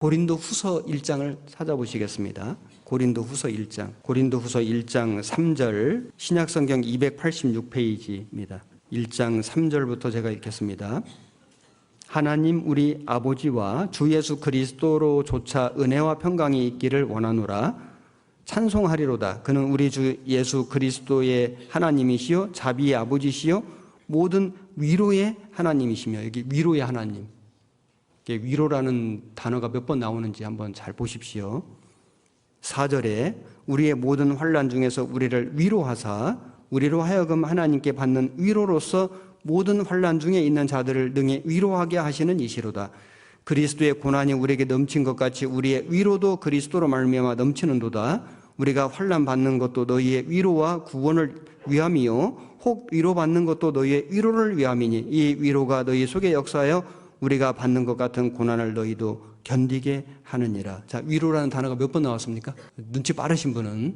고린도 후서 1장을 찾아보시겠습니다. 고린도 후서 1장. 고린도 후서 1장 3절 신약성경 286페이지입니다. 1장 3절부터 제가 읽겠습니다. 하나님 우리 아버지와 주 예수 그리스도로조차 은혜와 평강이 있기를 원하노라 찬송하리로다 그는 우리 주 예수 그리스도의 하나님이시요 자비의 아버지시요 모든 위로의 하나님이시며 여기 위로의 하나님 위로라는 단어가 몇 번 나오는지 한번 잘 보십시오. 4절에 우리의 모든 환란 중에서 우리를 위로하사 우리로 하여금 하나님께 받는 위로로서 모든 환란 중에 있는 자들을 능히 위로하게 하시는 이시로다. 그리스도의 고난이 우리에게 넘친 것 같이 우리의 위로도 그리스도로 말미암아 넘치는도다. 우리가 환란 받는 것도 너희의 위로와 구원을 위함이요 혹 위로받는 것도 너희의 위로를 위함이니 이 위로가 너희 속에 역사하여 우리가 받는 것 같은 고난을 너희도 견디게 하느니라. 자, 위로라는 단어가 몇 번 나왔습니까? 눈치 빠르신 분은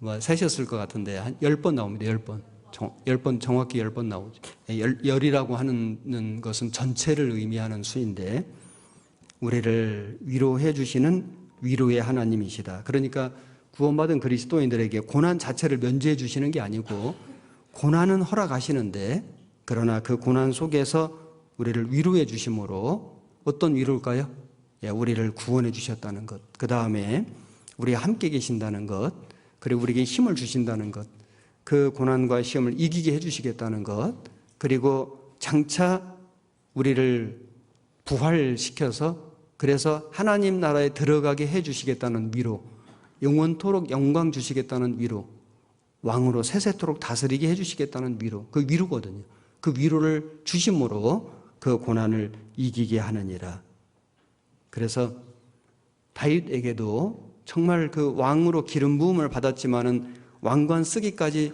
뭐 세셨을 것 같은데 한 열 번 나옵니다. 열 번. 정, 열 번, 정확히 열 번 나오죠. 열, 열이라고 하는 것은 전체를 의미하는 수인데, 우리를 위로해 주시는 위로의 하나님이시다. 그러니까 구원받은 그리스도인들에게 고난 자체를 면제해 주시는 게 아니고, 고난은 허락하시는데, 그러나 그 고난 속에서 우리를 위로해 주심으로 어떤 위로일까요? 예, 우리를 구원해 주셨다는 것. 그 다음에 우리가 함께 계신다는 것. 그리고 우리에게 힘을 주신다는 것. 그 고난과 시험을 이기게 해 주시겠다는 것, 그리고 장차 우리를 부활시켜서 그래서 하나님 나라에 들어가게 해 주시겠다는 위로, 영원토록 영광 주시겠다는 위로, 왕으로 세세토록 다스리게 해 주시겠다는 위로, 그 위로거든요. 그 위로를 주심으로 그 고난을 이기게 하느니라. 그래서 다윗에게도 정말 그 왕으로 기름 부음을 받았지만은 왕관 쓰기까지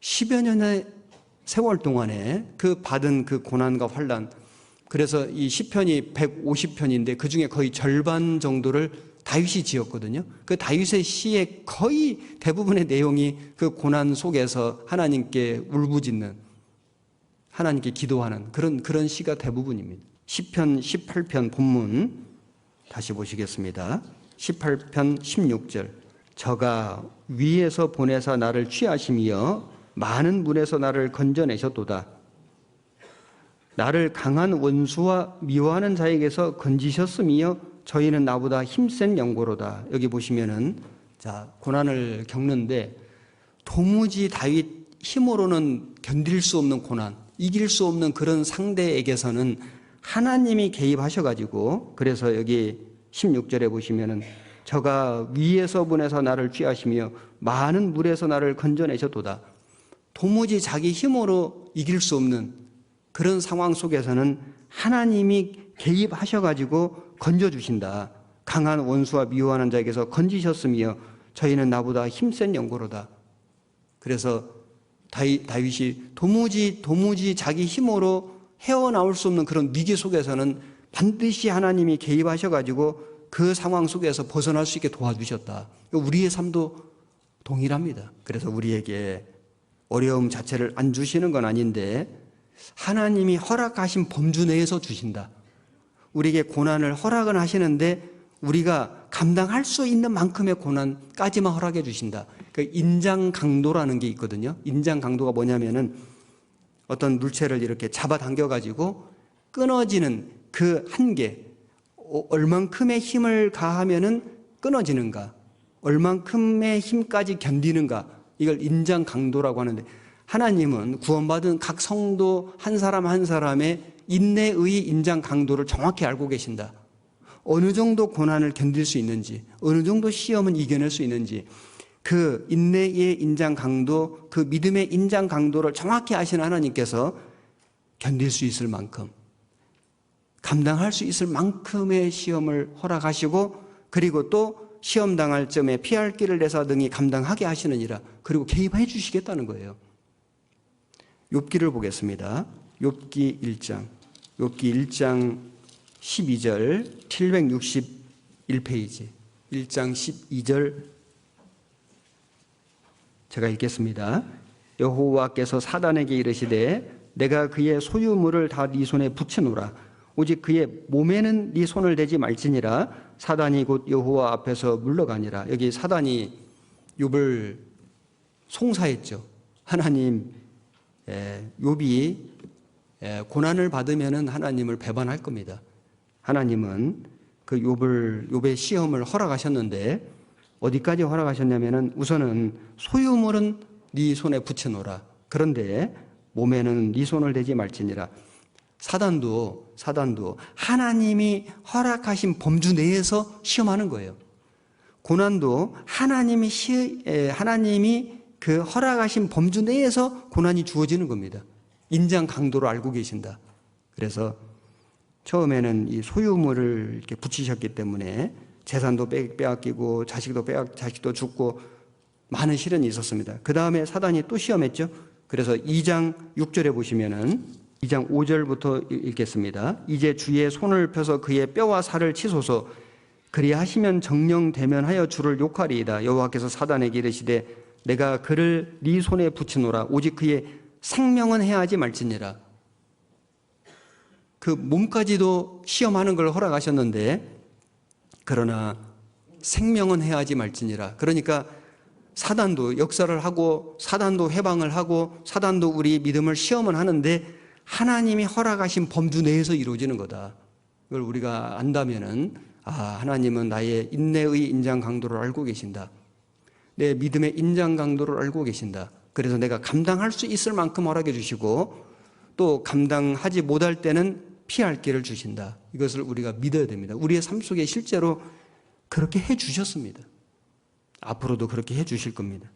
10여 년의 세월 동안에 그 받은 그 고난과 환란 그래서 이 시편이 150편인데 그 중에 거의 절반 정도를 다윗이 지었거든요. 그 다윗의 시의 거의 대부분의 내용이 그 고난 속에서 하나님께 울부짖는 하나님께 기도하는 그런 그런 시가 대부분입니다. 시편 18편 본문 다시 보시겠습니다. 18편 16절 저가 위에서 보내사 나를 취하심이여 많은 물에서 나를 건져내셨도다. 나를 강한 원수와 미워하는 자에게서 건지셨음이여 저희는 나보다 힘센 영고로다. 여기 보시면은 자 고난을 겪는데 도무지 다윗 힘으로는 견딜 수 없는 고난, 이길 수 없는 그런 상대에게서는 하나님이 개입하셔가지고 그래서 여기 16절에 보시면은 저가 위에서 보내서 나를 취하시며 많은 물에서 나를 건져내셨도다. 도무지 자기 힘으로 이길 수 없는 그런 상황 속에서는 하나님이 개입하셔가지고 건져주신다. 강한 원수와 미워하는 자에게서 건지셨으며 저희는 나보다 힘센 영고로다. 그래서 다윗이 도무지 도무지 자기 힘으로 헤어나올 수 없는 그런 위기 속에서는 반드시 하나님이 개입하셔가지고 그 상황 속에서 벗어날 수 있게 도와주셨다. 우리의 삶도 동일합니다. 그래서 우리에게 어려움 자체를 안 주시는 건 아닌데 하나님이 허락하신 범주 내에서 주신다. 우리에게 고난을 허락은 하시는데 우리가 감당할 수 있는 만큼의 고난까지만 허락해 주신다. 그 인장 강도라는 게 있거든요. 인장 강도가 뭐냐면은 어떤 물체를 이렇게 잡아당겨 가지고 끊어지는 그 한계, 어, 얼만큼의 힘을 가하면은 끊어지는가, 얼만큼의 힘까지 견디는가, 이걸 인장 강도라고 하는데 하나님은 구원받은 각 성도 한 사람 한 사람의 인내의 인장 강도를 정확히 알고 계신다. 어느 정도 고난을 견딜 수 있는지, 어느 정도 시험은 이겨낼 수 있는지, 그 인내의 인장 강도, 그 믿음의 인장 강도를 정확히 아시는 하나님께서 견딜 수 있을 만큼, 감당할 수 있을 만큼의 시험을 허락하시고, 그리고 또 시험 당할 점에 피할 길을 내서 등이 감당하게 하시느니라. 그리고 개입해 주시겠다는 거예요. 욥기를 보겠습니다. 욥기 1장. 욥기 1장 12절 761페이지. 1장 12절 제가 읽겠습니다. 여호와께서 사단에게 이르시되 내가 그의 소유물을 다 네 손에 붙여놓으라. 오직 그의 몸에는 네 손을 대지 말지니라 사단이 곧 여호와 앞에서 물러가니라 여기 사단이 욥을 송사했죠 하나님 에, 욥이 에, 고난을 받으면은 하나님을 배반할 겁니다 하나님은 그 욥을 욥의 시험을 허락하셨는데 어디까지 허락하셨냐면은 우선은 소유물은 네 손에 붙여 놓으라. 그런데 몸에는 네 손을 대지 말지니라. 사단도 사단도 하나님이 허락하신 범주 내에서 시험하는 거예요. 고난도 하나님이 시, 에, 하나님이 그 허락하신 범주 내에서 고난이 주어지는 겁니다. 인장 강도를 알고 계신다. 그래서 처음에는 이 소유물을 이렇게 붙이셨기 때문에 재산도 빼- 빼앗기고 자식도 빼앗 자식도 죽고 많은 시련이 있었습니다. 그 다음에 사단이 또 시험했죠. 그래서 2장 6절에 보시면은 2장 5절부터 읽겠습니다. 이제 주의 손을 펴서 그의 뼈와 살을 치소서 그리하시면 정령 대면하여 주를 욕하리이다. 여호와께서 사단에게 이르시되 내가 그를 네 손에 붙이노라 오직 그의 생명은 해하지 말지니라. 그 몸까지도 시험하는 걸 허락하셨는데 그러나 생명은 해하지 말지니라. 그러니까 사단도 역사를 하고 사단도 해방을 하고 사단도 우리 믿음을 시험을 하는데 하나님이 허락하신 범주 내에서 이루어지는 거다. 이걸 우리가 안다면은 아 하나님은 나의 인내의 인장 강도를 알고 계신다. 내 믿음의 인장 강도를 알고 계신다. 그래서 내가 감당할 수 있을 만큼 허락해 주시고 또 감당하지 못할 때는 피할 길을 주신다. 이것을 우리가 믿어야 됩니다. 우리의 삶 속에 실제로 그렇게 해 주셨습니다. 앞으로도 그렇게 해 주실 겁니다.